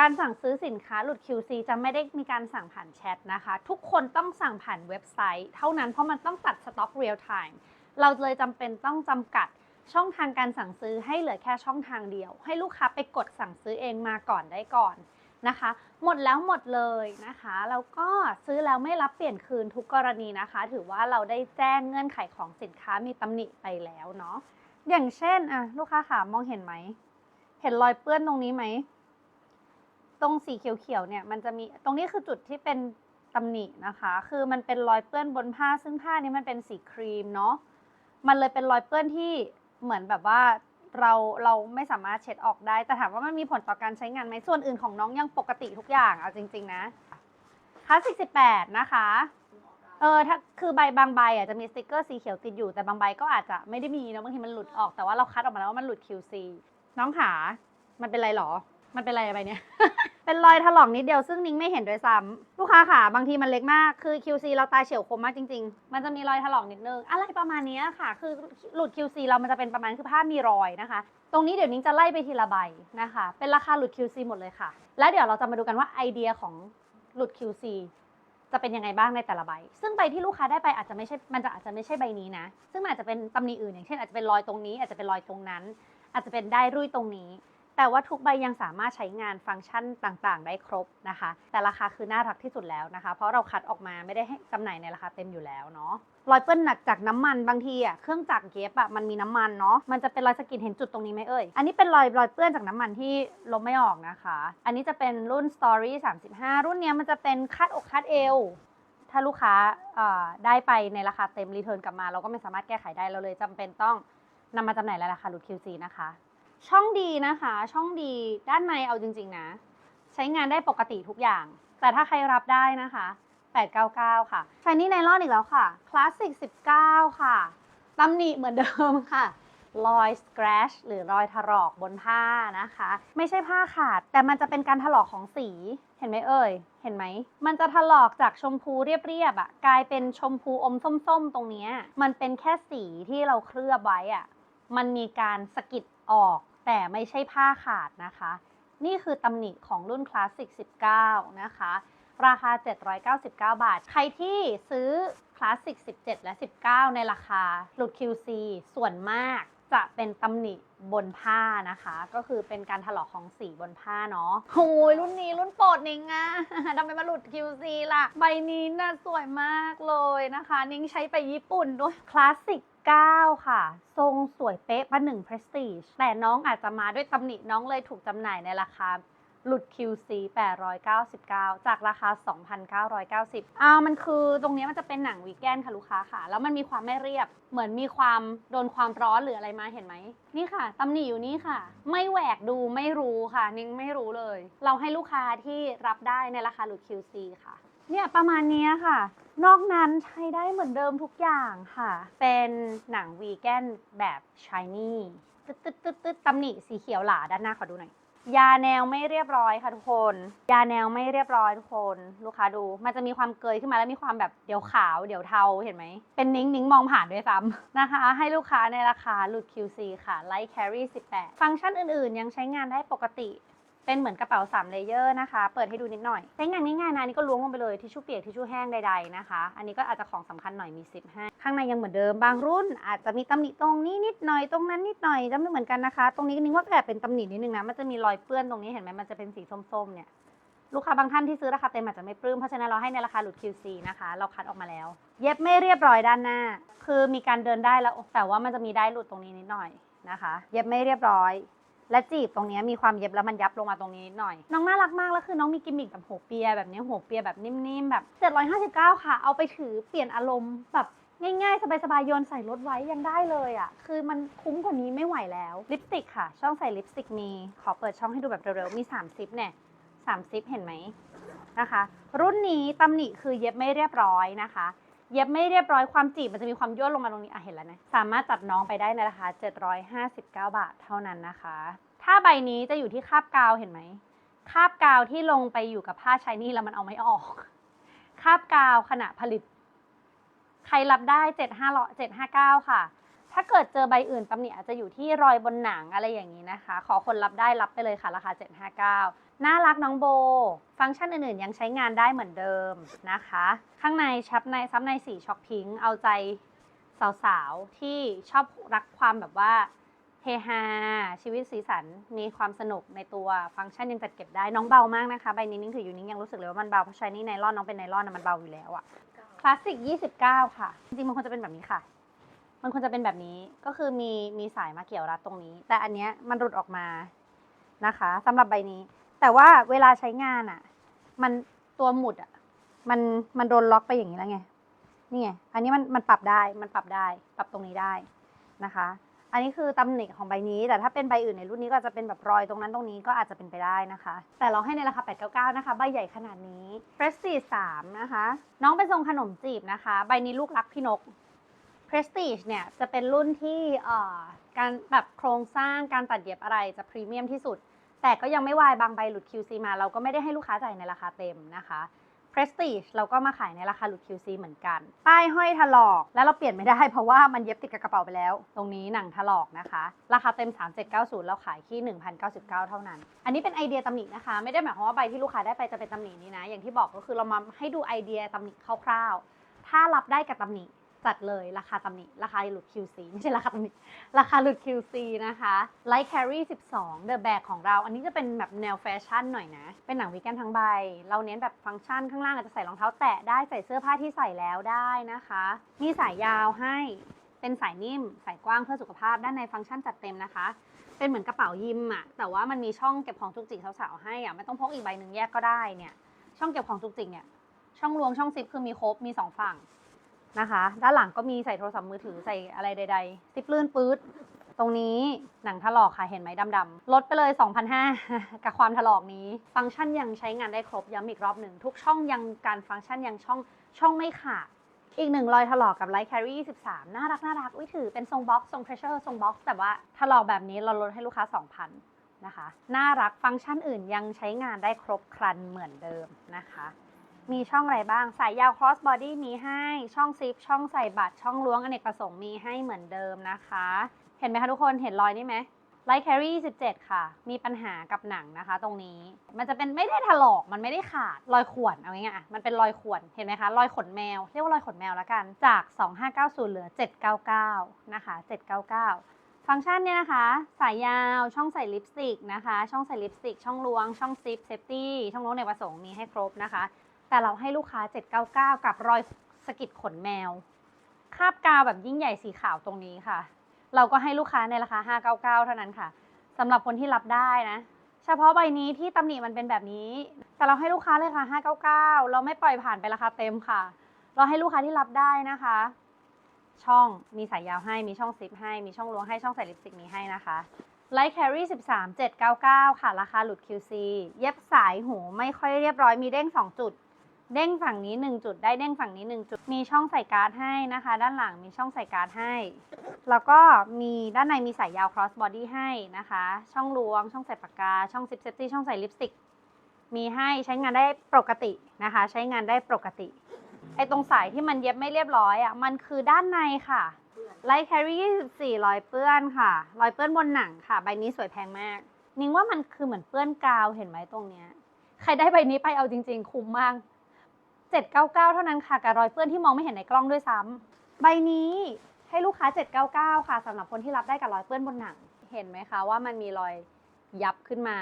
การสั่งซื้อสินค้าหลุด QC จะไม่ได้มีการสั่งผ่านแชทนะคะ ทุกคนต้องสั่งผ่านเว็บไซต์ เท่านั้นเพราะมันต้องตัดสต็อกเรียลไทม์เราเลยจำเป็นต้องจำกัดช่องทางการสั่งซื้อให้เหลือแค่ช่องทางเดียว ให้ลูกค้าไปกดสั่งซื้อเองมาก่อนได้ก่อนนะคะ หมดแล้วหมดเลยนะคะแล้วก็ซื้อแล้วไม่รับเปลี่ยนคืนทุกกรณีนะคะ ถือว่าเราได้แจ้งเงื่อนไขของสินค้ามีตำหนิไปแล้วเนาะอย่างเช่นอะลูกค้าขามองเห็นไหมเห็นรอยเปื้อนตรงนี้ไหม ตรงสีเขียวๆเนี่ยมันจะมีตรงนี้คือจุดที่เป็นตำหนินะคะ คือมันเป็นรอยเปื้อนบนผ้า ซึ่งผ้านี้มันเป็นสีครีมเนาะมันเลยเป็นรอยเปื้อนที่เหมือนแบบว่าเราเราไม่สามารถเช็ดออกได้ แต่ถามว่ามันมีผลต่อการใช้งานไหมส่วนอื่นของน้องยังปกติทุกอย่างเอาจริง ๆ นะคลาสสิก18นะคะเออถ้าคือใบบางใบอะจะมีสติกเกอร์สีเขียวติดอยู่แต่บางใบก็อาจจะไม่ได้มีนะบางทีมันหลุดออกแต่ว่าเราคัดออกมาแล้วว่ามันหลุด QC น้องขา มันเป็นไรหรอ มันเป็นไรไปเนี่ย เป็นรอยถลอกนิดเดียวซึ่งนิ้งไม่เห็นด้วยซ้ำลูกค้าขาบางทีมันเล็กมากคือ QC เราตาเฉียวคมมากจริง ๆ มันจะมีรอยถลอกนิดนึงอะไรประมาณนี้ค่ะ คือหลุด QC เรามันจะเป็นประมาณคือผ้ามีรอยนะคะ ตรงนี้เดี๋ยวนิ้งจะไล่ไปทีละใบนะคะ เป็นราคาหลุด QC หมดเลยค่ะ แล้วเดี๋ยวเราจะมาดูกันว่าไอเดียของหลุด QC จะเป็นยังไงบ้างในแต่ละใบ ซึ่งใบที่ลูกค้าได้ไปอาจจะไม่ใช่ มันจะอาจจะไม่ใช่ใบนี้นะ ซึ่งอาจจะเป็นตำหนิอื่นอย่างเช่นอาจจะเป็นรอยตรงนี้ อาจจะเป็นรอยตรงนั้น อาจจะเป็นได้รุ่ยตรงนี้ แต่ว่าทุกใบยังสามารถใช้งานฟังก์ชันต่างๆ ได้ครบนะคะ แต่ราคาคือน่ารักที่สุดแล้วนะคะ เพราะเราคัดออกมาไม่ได้ให้จำหน่ายในราคาเต็มอยู่แล้วเนาะรอยเปื้อนหนักจากน้ำมันบางทีอะเครื่องจักรเย็บอะมันมีน้ำมันเนาะมันจะเป็นรอยสะกิดเห็นจุดตรงนี้ไหมเอ่ยอันนี้เป็นรอยรอยเปื้อนจากน้ำมันที่ลบไม่ออกนะคะ อันนี้จะเป็นรุ่น Story 35 รุ่นเนี้ยมันจะเป็นคาดอกคาดเอวถ้าลูกค้าอ่อได้ไปในราคาเต็มรีเทิร์นกลับมา เราก็ไม่สามารถแก้ไขได้เราเลยจำเป็นต้องนำมาจำหน่ายในราคาหลุด QC นะคะ ช่องดีนะคะ ช่องดีด้านในเอาจริง ๆ นะ ใช้งานได้ปกติทุกอย่าง แต่ถ้าใครรับได้นะคะ 899 ค่ะชายนี่ไนลอนอีกแล้วค่ะ คลาสสิก 19 ค่ะตำหนิเหมือนเดิมค่ะ รอยส c r a t c h หรือรอยถลอกบนผ้านะคะ ไม่ใช่ผ้าขาด แต่มันจะเป็นการถลอกของสี เห็นไหมเอ่ย เห็นไหม มันจะถลอกจากชมพูเรียบๆอะ่ะ กลายเป็นชมพูอมส้มๆ ตรงนี้ มันเป็นแค่สีที่เราเคลือบไว้อะ่ะ มันมีการสะกิดออก แต่ไม่ใช่ผ้าขาดนะคะ นี่คือตำหนิของรุ่นคลาสสิก 19 นะคะ ราคา 799 บาท ใครที่ซื้อคลาสสิก 17 และ 19 ในราคาหลุด QC ส่วนมากจะเป็นตำหนิ บนผ้านะคะ ก็คือเป็นการถลอกของสีบนผ้าเนาะโอ้ยรุ่นนี้รุ่นโปรดนิงอะทำไมมาหลุด QC ล่ะ ใบนี้น่าสวยมากเลยนะคะ นิงใช้ไปญี่ปุ่นด้วยคลาสสิก9 ค่ะ ทรงสวยเป๊ะประหนึ่ง Prestige แต่น้องอาจจะมาด้วยตำหนิน้องเลยถูกจำหน่ายในราคา หลุด QC 899 จากราคา 2,990อ่ามันคือตรงนี้มันจะเป็นหนังวีแกนค่ะลูกค้าค่ะ แล้วมันมีความไม่เรียบ เหมือนมีความโดนความร้อนหรืออะไรมาเห็นไหม นี่ค่ะตำหนิอยู่นี่ค่ะ ไม่แหวกดูไม่รู้ค่ะ นิ้งไม่รู้เลย เราให้ลูกค้าที่รับได้ในราคาหลุด QC ค่ะ เนี่ยประมาณนี้ค่ะ นอกนั้นใช้ได้เหมือนเดิมทุกอย่างค่ะ เป็นหนังวีแกนแบบชายนี่ตึ๊ดตึ๊ดตึ๊ดตึ๊ดตำหนิสีเขียวหลาด้านหน้าขอดูหน่อย ยาแนวไม่เรียบร้อยค่ะทุกคน ยาแนวไม่เรียบร้อยทุกคน ลูกค้าดู มันจะมีความเกยขึ้นมาแล้วมีความแบบเดี๋ยวขาวเดี๋ยวเทาเห็นไหม เป็นนิ้งนิ้งมองผ่านด้วยซ้ำนะคะ ให้ลูกค้าในราคาหลุด QC ค่ะ Light Carry 18 ฟังก์ชันอื่นๆ ยังใช้งานได้ปกติ เป็นเหมือนกระเป๋า3เลเยอร์นะคะ เปิดให้ดูนิดหน่อยใช้งานง่ายๆนะอันนี้ก็ล้วงลงไปเลยทิชชู่เปียกทิชชู่แห้งใดๆนะคะ อันนี้ก็อาจจะของสำคัญหน่อยมีซิปให้ข้างในยังเหมือนเดิมบางรุ่น อาจจะมีตำหนิตรงนี้นิดหน่อยตรงนั้นนิดหน่อยจะไม่เหมือนกันนะคะ ตรงนี้นึกว่าแอบเป็นตำหนินิดนึงนะมันจะมีรอยเปื้อนตรงนี้เห็นไหมมันจะเป็นสีส้มๆเนี่ยลูกค้าบางท่านที่ซื้อราคาเต็มอาจจะไม่ปลื้มเพราะฉะนั้นเราให้ในราคาหลุด QC นะคะ เราคัดออกมาแล้ว เย็บไม่เรียบร้อยด้านหน้า คือมีการเดินได้แล้วแต่ว่ามันจะมีได้หลุดตรงนี้นิดหน่อยนะคะ เย็บไม่เรียบร้อย และจีบตรงนี้มีความเย็บแล้วมันยับลงมาตรงนี้นิดหน่อย น้องน่ารักมากแล้วคือน้องมีกิมมิคแบบหัวเปียแบบนี้หัวเปียแบบนิ่มๆแบบ 759 ค่ะ เอาไปถือเปลี่ยนอารมณ์แบบง่ายๆ สบายๆ โยนใส่รถไว้ยังได้เลยอะ่ะ คือมันคุ้มกว่านี้ไม่ไหวแล้ว ลิปสติกค่ะ ช่องใส่ลิปสติกมี ขอเปิดช่องให้ดูแบบเร็วๆ มี3ซิปเนี่ย3ซิปเห็นไหมนะคะ รุ่นนี้ตำหนิคือเย็บไม่เรียบร้อยนะคะ เย็บไม่เรียบร้อยความจีบมันจะมีความย่นลงมาตรงนี้อะเห็นแล้วนะสามารถตัดน้องไปได้ในราคา 759 บาทเท่านั้นนะคะ ถ้าใบนี้จะอยู่ที่คาบกาวเห็นไหมคาบกาวที่ลงไปอยู่กับผ้าชายนี่แล้วมันเอาไม่ออก คาบกาวขณะผลิต ใครรับได้ 759 ค่ะ ถ้าเกิดเจอใบอื่นตำหนิอาจจะอยู่ที่รอยบนหนังอะไรอย่างนี้นะคะ ขอคนรับได้รับไปเลยค่ะ ราคา 759 น่ารักน้องโบ ฟังก์ชันอื่นๆ ยังใช้งานได้เหมือนเดิมนะคะ ข้างในชับในซับในสีช็อกพิงค์เอาใจสาวๆ ที่ชอบรักความแบบว่าเฮฮาชีวิตสีสันมีความสนุกในตัวฟังก์ชันยังจัดเก็บได้น้องเบามากนะคะใบนี้นิ้งถืออยู่นิ้งยังรู้สึกเลยว่ามันเบาเพราะใช้นี่ไนลอนน้องเป็นไนลอนนะมันเบาอยู่แล้วอะคลาสสิก 29 ค่ะ จริงๆมันควรจะเป็นแบบนี้ค่ะ มันควรจะเป็นแบบนี้ก็คือมีมีสายมาเกี่ยวรัดตรงนี้ แต่อันเนี้ยมันหลุดออกมานะคะสำหรับใบนี้ แต่ว่าเวลาใช้งานอะ่ะ มันตัวหมุดอะ่ะ มันมันโดนล็อกไปอย่างนี้แล้วไง นี่ไง อันนี้มันมันปรับได้ มันปรับได้ ปรับตรงนี้ได้นะคะ อันนี้คือตำหนิของใบนี้ แต่ถ้าเป็นใบอื่นในรุ่นนี้ก็จะเป็นแบบรอยตรงนั้นตรงนี้ก็อาจจะเป็นไปได้นะคะ แต่เราให้ในราคา 899 นะคะ ใบใหญ่ขนาดนี้ Prestige 3นะคะ น้องเป็นทรงขนมจีบนะคะ ใบนี้ลูกรักพี่นก Prestige เนี่ยจะเป็นรุ่นที่เอ่อการแบบโครงสร้างการตัดเย็บอะไรจะพรีเมียมที่สุด แต่ก็ยังไม่วายบางใบหลุด QC มาเราก็ไม่ได้ให้ลูกค้าจ่ายในราคาเต็มนะคะ Prestige เราก็มาขายในราคาหลุด QC เหมือนกัน ป้ายห้อยถลอก แล้วเราเปลี่ยนไม่ได้เพราะว่ามันเย็บติดกับกระเป๋าไปแล้ว ตรงนี้หนังถลอกนะคะ ราคาเต็ม 3790 เราขายที่ 1,099 เท่านั้น อันนี้เป็นไอเดียตำหนินะคะ ไม่ได้หมายความว่าใบที่ลูกค้าได้ไปจะเป็นตำหนินี้นะ อย่างที่บอกก็คือเรามาให้ดูไอเดียตำหนิคร่าวๆ ถ้ารับได้กับตำหนิ จัดเลยราคาตำหนิราคาหลุด QC ไม่ใช่ราคาตำหนิราคาหลุด QC นะคะ Light Carry 12 The Bag ของเรา อันนี้จะเป็นแบบแนวแฟชั่นหน่อยนะ เป็นหนังวีแกนทั้งใบ เราเน้นแบบฟังก์ชันข้างล่างอาจจะใส่รองเท้าแตะได้ใส่เสื้อผ้าที่ใส่แล้วได้นะคะ มีสายยาวให้เป็นสายนิ่ม สายกว้างเพื่อสุขภาพด้านในฟังก์ชันจัดเต็มนะคะ เป็นเหมือนกระเป๋ายิมอะแต่ว่ามันมีช่องเก็บของจุกจิกสาวๆให้อะไม่ต้องพกอีกใบหนึ่งแยกก็ได้เนี่ยช่องเก็บของจุกจิกเนี่ยช่องรวงช่องซิปคือมีครบมีสองฝั่ง นะคะ ด้านหลังก็มีใส่โทรศัพท์มือถือใส่อะไรใด ๆ ซิปลื่นปื๊ดตรงนี้หนังถลอกค่ะเห็นไหมดำๆลดไปเลย2,500กับความถลอกนี้ ฟังก์ชันยังใช้งานได้ครบย้ำอีกรอบหนึ่ง ทุกช่องยังการฟังก์ชันยังช่องช่องไม่ขาดอีกหนึ่งรอยถลอกกับ Light Carry 23 น่ารักน่ารักวิถือเป็นทรงบ็อกซ์ทรง Treasure ทรงบ็อกซ์แต่ว่าถลอกแบบนี้เราลดให้ลูกค้า 2,000นะคะ น่ารักฟังก์ชันอื่นยังใช้งานได้ครบครันเหมือนเดิมนะคะ มีช่องอะไรบ้าง สายยาว cross body มีให้ ช่องซิป ช่องใส่บัตร ช่องล้วงอเนกประสงค์มีให้เหมือนเดิมนะคะ เห็นไหมคะทุกคน เห็นรอยนี่ไหม Light Carry 17 ค่ะ มีปัญหากับหนังนะคะ ตรงนี้ มันจะเป็นไม่ได้ถลอก มันไม่ได้ขาด รอยข่วน เอาง่ายๆอะ มันเป็นรอยข่วน เห็นไหมคะ รอยขนแมว เรียกว่ารอยขนแมวแล้วกัน จาก 2590 เหลือ 799 นะคะ 799ฟังก์ชันเนี่ยนะคะ สายยาวช่องใส่ลิปสติกนะคะ ช่องใส่ลิปสติก ช่องล้วง ช่องซิปเซฟตี้ช่องล้วงในประสงค์มีให้ครบนะคะ แต่เราให้ลูกค้า 799 กับรอยสะกิดขนแมว คาบกาวแบบยิ่งใหญ่สีขาวตรงนี้ค่ะ เราก็ให้ลูกค้าในราคา 599 เท่านั้นค่ะสำหรับคนที่รับได้นะ เฉพาะใบนี้ที่ตำหนิมันเป็นแบบนี้ แต่เราให้ลูกค้าเลยค่ะ 599 เราไม่ปล่อยผ่านไปราคาเต็มค่ะ เราให้ลูกค้าที่รับได้นะคะ ช่องมีสายยาวให้มีช่องซิปให้มีช่องล้วงให้ช่องใส่ลิปสติกมีให้นะคะ Light Carry 13 799 ค่ะ ราคาหลุด QC เย็บสายหูไม่ค่อยเรียบร้อยมีเด้ง 2 จุด เด้งฝั่งนี้ 1 จุดได้เด้งฝั่งนี้ 1 จุด มีช่องใส่การ์ดให้นะคะ ด้านหลังมีช่องใส่การ์ดให้ แล้วก็มีด้านในมีสายยาว cross body ให้นะคะ ช่องล้วงช่องใส่ปากกา ช่องซิปเซฟตี้ช่องใส่ลิปสติก มีให้ใช้งานได้ปกตินะคะ ใช้งานได้ปกติ ไอ้ตรงสายที่มันเย็บไม่เรียบร้อยอะมันคือด้านในค่ะไลท์แครี24รอยเปื้อนค่ะรอยเปื้อนบนหนังค่ะ ใบนี้สวยแพงมาก นิ้งว่ามันคือเหมือนเปื้อนกาวเห็นไหมตรงเนี้ยใครได้ใบนี้ไปเอาจริง ๆ คุ้มมาก 799 เท่านั้นค่ะกับรอยเปื้อนที่มองไม่เห็นในกล้องด้วยซ้ำใบนี้ให้ลูกค้า 799 ค่ะสำหรับคนที่รับได้กับรอยเปื้อนบนหนัง เห็นไหมคะว่ามันมีรอยยับขึ้นมา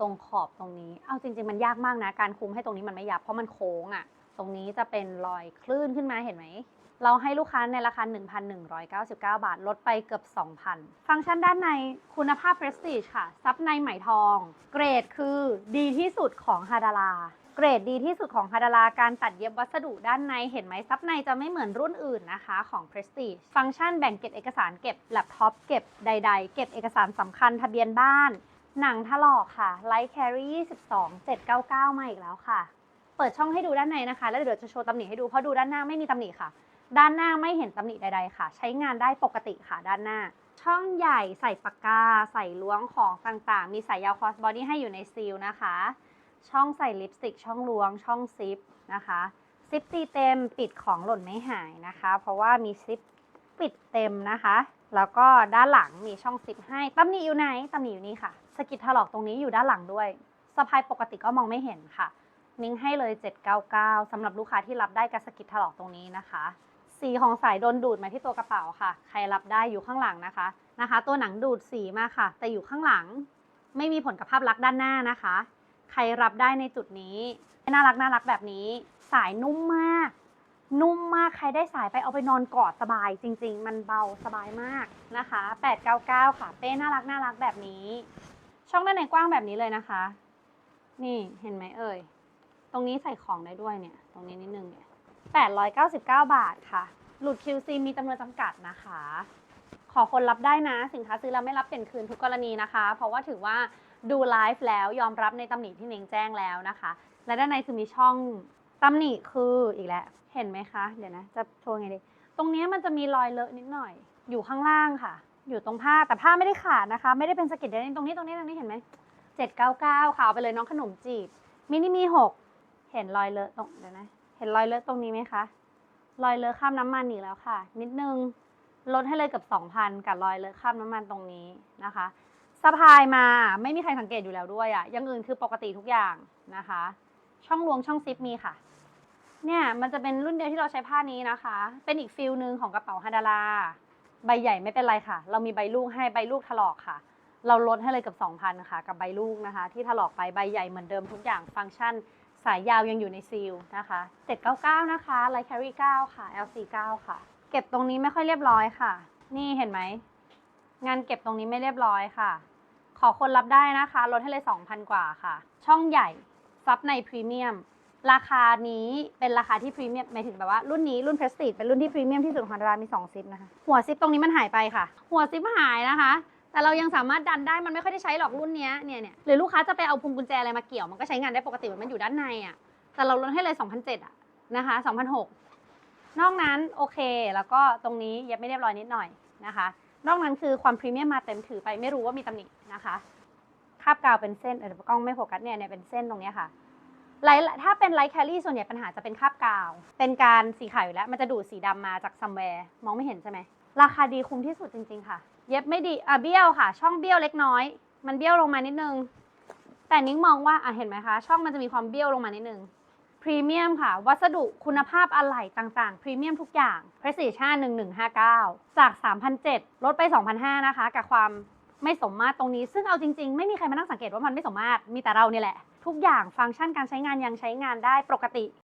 ตรงขอบตรงนี้ เอาจริง ๆ มันยากมากนะ การคุมให้ตรงนี้มันไม่ยับเพราะมันโค้งอะ่ะ ตรงนี้จะเป็นรอยคลื่นขึ้นมาเห็นไหม เราให้ลูกค้าในราคา 1,199 บาท ลดไปเกือบ 2,000 ฟังก์ชันด้านในคุณภาพ Prestige ค่ะ ซับในไหมทอง เกรดคือดีที่สุดของฮาดารา เกรดดีที่สุดของฮาดาราการตัดเย็บวัสดุด้านในเห็นไหมซับในจะไม่เหมือนรุ่นอื่นนะคะของ Prestige ฟังก์ชันแบ่งเก็บเอกสารเก็บแล็ปท็อปเก็บใด ๆ เก็บเอกสารสำคัญทะเบียนบ้าน หนังถลอกค่ะ Light Carry 22 799 มาอีกแล้วค่ะ เปิดช่องให้ดูด้านในนะคะ แล้วเดี๋ยวจะโชว์ตำหนิให้ดูเพราะดูด้านหน้าไม่มีตำหนิค่ะ ด้านหน้าไม่เห็นตำหนิใด ๆ ค่ะ ใช้งานได้ปกติค่ะด้านหน้า ช่องใหญ่ใส่ปากกา ใส่ล้วงของต่างๆ มีสายยาว cross body ให้อยู่ในซีลนะคะ ช่องใส่ลิปสติก ช่องล้วง ช่องซิปนะคะ ซิปตีเต็มปิดของหล่นไม่หายนะคะ เพราะว่ามีซิปปิดเต็มนะคะ แล้วก็ด้านหลังมีช่องซิปให้ตำหนิอยู่ไหนตำหนิอยู่นี่ค่ะ สกิดถลอกตรงนี้อยู่ด้านหลังด้วยสะพายปกติก็มองไม่เห็นค่ะ นิ้งให้เลย 799สำหรับลูกค้าที่รับได้กระสกิดถลอกตรงนี้นะคะ สีของสายโดนดูดมาที่ตัวกระเป๋าค่ะ ใครรับได้อยู่ข้างหลังนะคะนะคะ ตัวหนังดูดสีมาค่ะ แต่อยู่ข้างหลังไม่มีผลกับภาพลักษณ์ด้านหน้านะคะ ใครรับได้ในจุดนี้ น่ารักน่ารักแบบนี้ สายนุ่มมาก นุ่มมากใครได้สายไปเอาไปนอนกอดสบายจริง ๆ มันเบาสบายมากนะคะ 899 ค่ะ เป้น่ารักน่ารักแบบนี้ ช่องด้านในกว้างแบบนี้เลยนะคะ นี่เห็นไหมเอ่ย ตรงนี้ใส่ของได้ด้วยเนี่ย ตรงนี้นิดนึงเนี่ย899 บาทค่ะ หลุด QC มีจำนวนจำกัดนะคะ ขอคนรับได้นะ สินค้าซื้อแล้วไม่รับเปลี่ยนคืนทุกกรณีนะคะ เพราะว่าถือว่า ดูไลฟ์แล้วยอมรับในตำหนิที่เน่งแจ้งแล้วนะคะ และด้านในคือมีช่องตำหนิคืออีกแล้วเห็นไหมคะ เดี๋ยวนะ จะโชว์ไงดี ตรงนี้มันจะมีรอยเลอะนิดหน่อย อยู่ข้างล่างค่ะ อยู่ตรงผ้าแต่ผ้าไม่ได้ขาดนะคะ ไม่ได้เป็นสะเก็ดเดนตรงนี้ตรงนี้ตรงนี้เห็นไหม799ค่ะเอาขาวไปเลยน้องขนมจีบมินิมีหกเห็นรอยเลอะตรงเดี๋ยวนะเห็นรอยเลอะตรงนี้ไหมคะรอยเลอะข้ามน้ำมันอีกแล้วค่ะ นิดนึงลดให้เลยกับ2,000กับรอยเลอะข้ามน้ำมันตรงนี้นะคะ สะพายมาไม่มีใครสังเกตอยู่แล้วด้วยอะอยังอื่นคือปกติทุกอย่างนะคะ ช่องลวงช่องซิปมีค่ะ เนี่ยมันจะเป็นรุ่นเดียวที่เราใช้ผ้านี้นะคะ เป็นอีกฟิลหนึ่งของกระเป๋าฮาดารา ใบใหญ่ไม่เป็นไรค่ะ เรามีใบลูกให้ใบลูกถลอกค่ะ เราลดให้เลยกับ 2,000ค่ะ กับใบลูกนะคะ ที่ถลอกไปใบใหญ่เหมือนเดิมทุกอย่างฟังก์ชันสายยาวยังอยู่ในซีลนะคะ799นะคะไลท์แครี9ค่ะ LC 9ค่ะ เก็บตรงนี้ไม่ค่อยเรียบร้อยค่ะ นี่เห็นไหมงานเก็บตรงนี้ไม่เรียบร้อยค่ะ อคนรับได้นะคะ ลดให้เลย 2,000 กว่าค่ะ ช่องใหญ่ซับในพรีเมียม ราคานี้เป็นราคาที่พรีเมียมหมายถึงแบบว่ารุ่นนี้รุ่นเพรสติเป็นรุ่นที่พรีเมียมที่สุดของร้านมี2ซิปนะคะ หัวซิปตรงนี้มันหายไปค่ะ หัวซิปหายนะคะ แต่เรายังสามารถดันได้มันไม่ค่อยได้ใช้หรอกรุ่นนี้เนี่ยเนี่ยหรือลูกค้าจะไปเอาพวงกุญแจอะไรมาเกี่ยวมันก็ใช้งานได้ปกติมันอยู่ด้านในอะแต่เราลดให้เลย2,007อะนะคะ2,006นอกนั้นโอเค แล้วก็ตรงนี้เย็บไม่เรียบร้อยนิดหน่อยนะคะ นอกนั้นคือความพรีเมียมมาเต็มถือไปไม่รู้ว่ามีตำหนินะคะคาบกาวเป็นเส้นเออกล้องไม่โฟกัสเนี่ยเนี่ยเป็นเส้นตรงนี้ค่ะไลท์ถ้าเป็นไลท์แคลรี่ส่วนใหญ่ปัญหาจะเป็นคาบกาว เป็นการสีขาวอยู่แล้ว มันจะดูดสีดำมาจากซัมแวร์มองไม่เห็นใช่ไหมราคาดีคุ้มที่สุดจริง ๆ ค่ะ เย็บไม่ดีอะเบี้ยวค่ะ ช่องเบี้ยวเล็กน้อย มันเบี้ยวลงมานิดนึง แต่นิ้งมองว่าอะเห็นไหมคะ ช่องมันจะมีความเบี้ยวลงมานิดนึง พรีเมียมค่ะ วัสดุคุณภาพอะไหล่ต่างๆ พรีเมียมทุกอย่าง Precision 1159 จาก 3,007ลดไป2,005นะคะ กับความไม่สมมาตรตรงนี้ ซึ่งเอาจริงๆ ไม่มีใครมานั่งสังเกตว่ามันไม่สมมาตรมีแต่เราเนี่ยแหละ ทุกอย่างฟังก์ชันการใช้งานยังใช้งานได้ปกติ